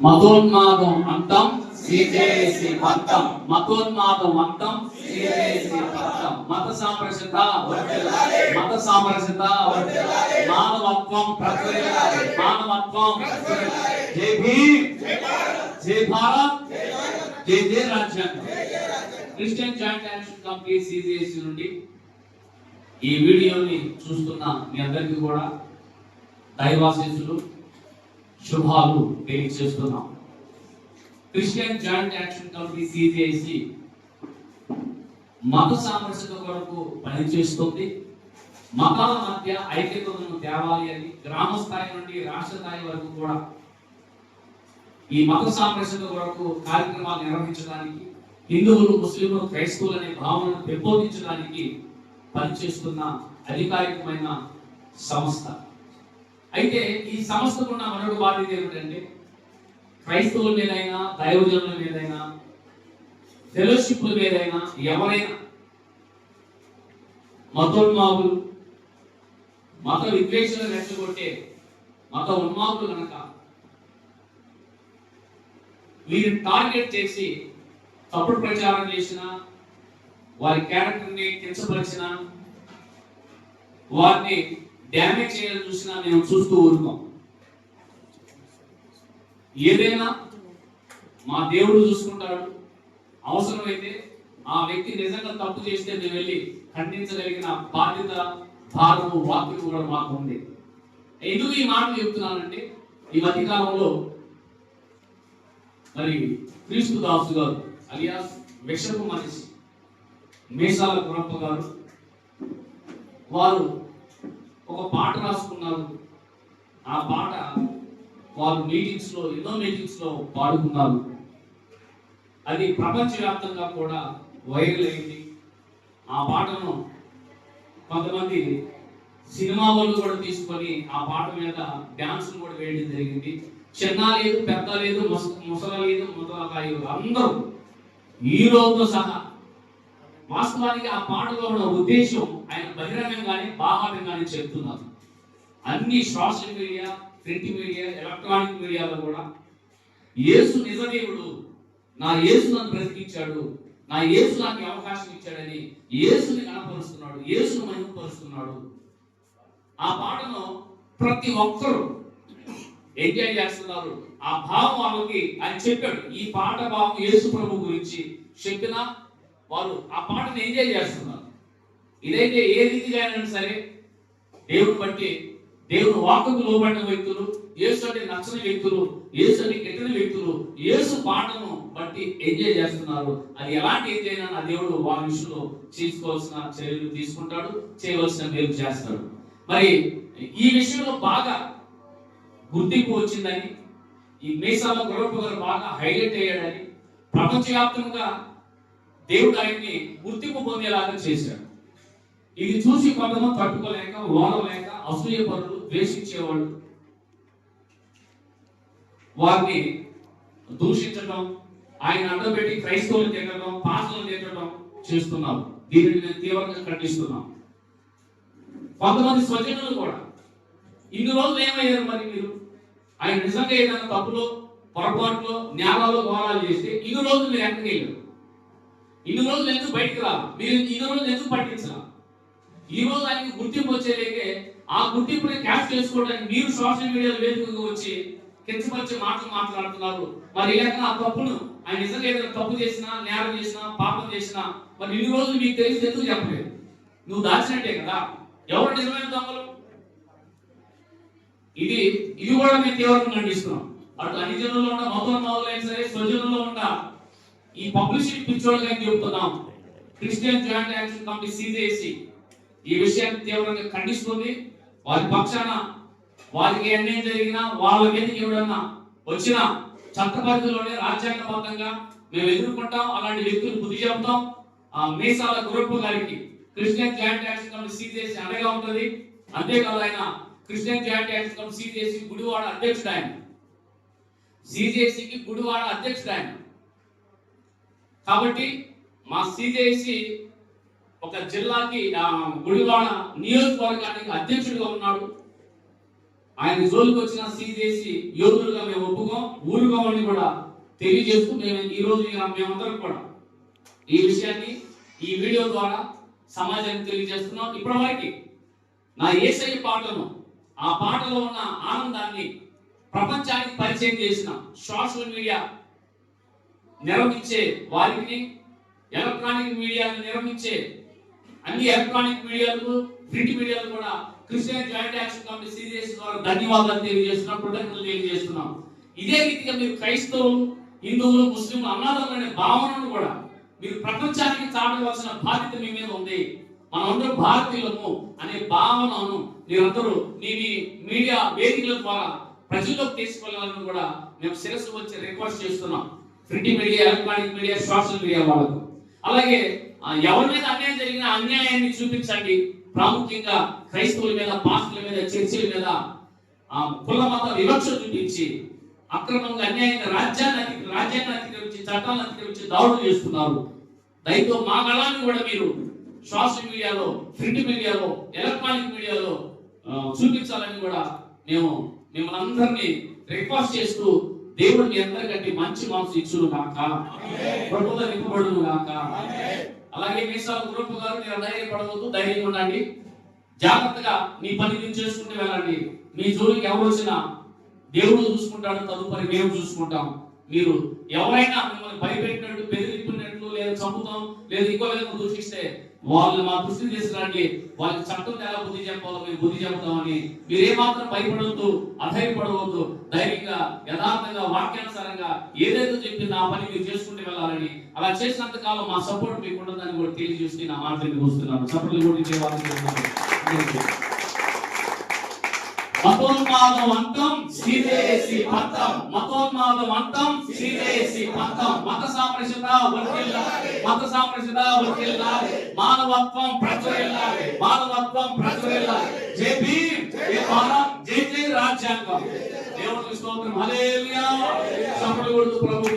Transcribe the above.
మతోన్మాదం అంతం. సిజేసి పంతం. మతోన్మాదం అంతం. సిజేసి పంతం. మత సామరస్యత. మత సామరస్యత. మానవత్వం. మానవత్వం. జై భీమ్. జై భారత్. జై జై రాజ్యాంగం. Christian joint action committee CGS నుండి ఈ వీడియోని చూస్తున్న మీ అందరికీ కూడా దైవాశీస్సులు శుభాలు తెలియజేస్తున్నాం. Christian joint action committee CJC మత సామరస్యత కొరకు పనిచేస్తుంది. మతాల మధ్య ఐక్యతను తేవాలి అని గ్రామ స్థాయి నుండి రాష్ట్ర స్థాయి వరకు కూడా ఈ మత సామరస్యత కొరకు కార్యక్రమాలు నిర్వహించడానికి హిందువులు ముస్లింలు క్రైస్తవులు అనే భావనను పెంపొందించడానికి పనిచేస్తున్న అధికారికమైన సంస్థ. అయితే ఈ సంస్థకు ఉన్న మరొక బాధ్యత ఏమిటంటే క్రైస్తవుల మీదైనా దైవజనుల మీదైనా ఫెలోషిప్ల మీదైనా ఎవరైనా మతోన్మాదులు మత విద్వేషాలు రెచ్చగొట్టే మత ఉన్మాదులు కనుక వీరిని టార్గెట్ చేసి తప్పుడు ప్రచారం చేసిన వారి క్యారెక్టర్ని కించపరిచిన వారిని డ్యామేజ్ చేయాలని చూసినా మేము చూస్తూ ఊరుకోం. ఏదైనా మా దేవుడు చూసుకుంటాడు. అవసరమైతే ఆ వ్యక్తి నిజంగా తప్పు చేస్తే మేము వెళ్ళి ఖండించగలిగిన బాధ్యత భారము వాక్యం కూడా మాకు ఉంది. ఎందుకు ఈ మాటలు చెప్తున్నానంటే ఈ మధ్యకాలంలో మరి క్రీస్తు దాసు గారు అలియాస్ విషపు మనిషి మేషాల గురప్ప గారు వారు ఒక పాట రాసుకున్నారు. ఆ పాట వారు మీటింగ్స్లో ఎన్నో మీటింగ్స్లో పాడుకున్నారు. అది ప్రపంచవ్యాప్తంగా కూడా వైరల్ అయింది. ఆ పాటను కొంతమంది సినిమా వాళ్ళు కూడా తీసుకొని ఆ పాట మీద డాన్స్ కూడా వేయడం జరిగింది. చిన్న లేదు పెద్ద లేదు ముస- ముసల లేదు ముసలకాయ అందరూ హీరోతో సహా వాస్తవానికి ఆ పాటలో ఉన్న ఉద్దేశం ఆయన బహిరంగంగానే బాహాటంగానే చెప్తున్నారు. అన్ని social media print media electronic మీడియాలో కూడా యేసు నిజదేవుడు నా యేసు నన్ను బ్రతికించాడు నా యేసు నాకు అవకాశం ఇచ్చాడని యేసుని కనపరుస్తున్నాడు యేసును మహిమపరుస్తున్నాడు. ఆ పాటను ప్రతి ఒక్కరూ ఎంజాయ్ చేస్తున్నారు ఆ భావం వాళ్ళకి ఆయన చెప్పాడు ఈ పాట భావం యేసు ప్రభు గురించి చెప్పినా వారు ఆ పాటను ఎంజాయ్ చేస్తున్నారు. ఇదైతే ఏ రీతిగా అయినా సరే దేవుడు బట్టి దేవుడు వాకుకు లోబడిన వ్యక్తులు యేసు అంటే నచ్చని వ్యక్తులు యేసు అంటే గిట్టని వ్యక్తులు యేసు పాటను బట్టి ఎంజాయ్ చేస్తున్నారు. అది ఎలాంటి ఎంజాయ్ అయినా నా దేవుడు వారి విషయంలో తీసుకోవాల్సిన చర్యలు తీసుకుంటాడు చేయవలసిన మేలు చేస్తాడు. మరి ఈ విషయంలో బాగా గుర్తింపు వచ్చిందని ఈ మీసాల గొడవ గారు బాగా హైలైట్ అయ్యాడని ప్రపంచవ్యాప్తంగా దేవుడు ఆయన్ని గుర్తింపు పొందేలాగా చేశాడు. ఇది చూసి కొంతమంది తట్టుకోలేక ఓడలేక అసూయ పనులు ద్వేషించేవాళ్ళు. వారిని దూషించడం ఆయన అడ్డబెట్టి క్రైస్తవులు తిట్టడం పాటలు తిట్టడం చేస్తున్నారు దీనిని నేను తీవ్రంగా ఖండిస్తున్నాను కొంతమంది స్వజనులు కూడా ఇన్ని రోజులు ఏమయ్యారు మరి మీరు? ఆయన నిజంగా ఏదైనా తప్పులో పొరపాటులో నేలలో ఘోరాలు చేస్తే ఇన్ని రోజులు ఎక్కడికి వెళ్ళారు. ఇన్ని రోజులు ఎందుకు బయటకు రా? మీరు ఇన్ని రోజులు ఎందుకు పట్టించరా? ఈ రోజు ఆయనకి గుర్తింపు వచ్చేలేకే ఆ గుర్తింపుని క్యాష్ చేసుకోవడానికి మీరు సోషల్ మీడియా వేదికగా వచ్చి కించపరిచే మాటలు మాట్లాడుతున్నారు. మరి లేక ఆ తప్పును ఆయన నిజంగా ఏదైనా తప్పు చేసినా నేరం చేసినా పాపం చేసినా మరి ఇన్ని రోజులు మీకు తెలిసి ఎందుకు చెప్పలేదు? నువ్వు దాచినట్టే కదా? ఎవరు నిజమైన దొంగలు? ఇది ఇది కూడా మేము తీవ్రంగా ఖండిస్తున్నాం. అటు అన్ని జనంలో ఉన్న మొత్తం మొదలైన సరే స్వజనంలో ఉన్న ఈ పబ్లిసిటీ పిచ్చోళ్ళకి అని చెబుతున్నాం? Christian joint action committee CJC ఈ విషయాన్ని తీవ్రంగా ఖండిస్తుంది. వారి పక్షాన వారికి అన్యాయం జరిగినా వాళ్ళ మీదకి ఎవడన్నా వచ్చిన చట్ట పరిధిలోనే రాజ్యాంగబద్ధంగా మేము ఎదుర్కొంటాం. అలాంటి వ్యక్తులు బుద్ధి చెప్తాం ఆ మీసాల గురప్ప గారికి Christian joint action committee CJC అండగా ఉంటుంది. అంతేకాదు ఆయన Christian joint action committee CJC Gudivada అధ్యక్షుడు ఆయన. సిజేసికి గుడివాడ అధ్యక్షుడు ఆయన. కాబట్టి మా సిజేసి ఒక జిల్లాకి ఆ, గుడివాడ నియోజకవర్గానికి అధ్యక్షుడిగా ఉన్నాడు. ఆయన జోలికి వచ్చిన సిజేసి యోధులుగా మేము ఒప్పుకోం. ఊరుకోమని కూడా తెలియజేస్తూ మేము ఈ రోజు మేమందరం కూడా ఈ విషయాన్ని ఈ వీడియో ద్వారా సమాజానికి తెలియజేస్తున్నాం. ఇప్పటివరకు నా ఏసై పాటను ఆ పాటలో ఉన్న ఆనందాన్ని ప్రపంచానికి పరిచయం చేసిన సోషల్ మీడియా నిర్వహించే వారికి ఎలక్ట్రానిక్ మీడియాను నిర్వహించే అన్ని ఎలక్ట్రానిక్ మీడియాలకు ప్రింట్ మీడియాలు కూడా Christian joint action committee CGS ద్వారా ధన్యవాదాలు తెలియజేస్తున్నాం కృతజ్ఞతలు తెలియజేస్తున్నాం. ఇదే రీతిగా మీరు క్రైస్తవులు హిందువులు ముస్లింలు అనే భావనను కూడా మీరు ప్రపంచానికి చాటవలసిన బాధ్యత మీ మీద ఉంది. మనమందరం భారతీయులము అనే భావనను మీరందరూ మీ మీ మీడియా వేదికల ద్వారా ప్రజల్లోకి తీసుకెళ్ళాలని కూడా మేము శిరస్సు వచ్చి రిక్వెస్ట్ చేస్తున్నాం. Print media electronic media social media వాళ్ళకు. అలాగే ఎవరి మీద అన్యాయం జరిగిన అన్యాయాన్ని చూపించండి. ప్రాముఖ్యంగా క్రైస్తవుల మీద పాస్టుల మీద చర్చిల మీద ఆ, కుల మత వివక్ష చూపించి అక్రమంగా అన్యాయంగా రాజ్యాన్ని అతి రాజ్యాన్ని అతిక్రమించి చట్టాలను అతిక్రమించి దాడులు చేస్తున్నారు. దయతో మా గళాన్ని కూడా మీరు సోషల్ మీడియాలో ప్రింట్ మీడియాలో ఎలక్ట్రానిక్ మీడియాలో చూపించాలని కూడా మేము మిమ్మల్ని అందరినీ రిక్వెస్ట్ చేస్తూ దేవుడు మీ అందరికంటే మంచి మనసు ఇచ్చును కాక ప్రభుత్వ నింపబడును కాక అలాగే మీసాల గ్రూప్ గారు మీరు ధైర్యపడవద్దు ధైర్యంగా ఉండండి. జాగ్రత్తగా మీ పని మీరు చేసుకుంటూ వెళ్ళండి. మీ జోలికి ఎవరు వచ్చినా దేవుడు చూసుకుంటాడు తదుపరి మేము చూసుకుంటాం. మీరు ఎవరైనా మిమ్మల్ని భయపెట్టినట్టు బెదిరింపునట్లు లేదా చంపుతాం లేదా ఇంకో విధంగా దూషిస్తే వాళ్ళు మా దృష్టిని తీసుకురండి వాళ్ళకి చట్టం ఎలా బుద్ధి చెప్పాలో మేము బుద్ధి చెప్తామని మీరు ఏమాత్రం భయపడవద్దు అధైర్యపడవద్దు. ధైర్యంగా యథార్థంగా వాక్యానుసారంగా ఏదైతే చెప్పిందో ఆ పని మీరు చేసుకుంటూ వెళ్ళాలని. అలా చేసినంత కాలం మా సపోర్ట్ మీకు ఉండదని కూడా తెలియజేసి నా మాట దగ్గరికి వస్తున్నాను. సపోర్ట్ కూడా మతోన్మాదం అంతం శ్రీదేశి పంతం. మతోన్మాదం అంతం శ్రీదేశి పంతం. మత సామరస్యత వర్తిల్లాలి మత సామరస్యత వర్తిల్లాలి మానవత్వం ప్రచురిల్లాలి మానవత్వం ప్రచురిల్లాలి జై భీమ్ జై భారత్ జై జై రాజ్యాంగం. దేవుడికి స్తోత్రం. హల్లెలూయా. సఫలు ప్రభు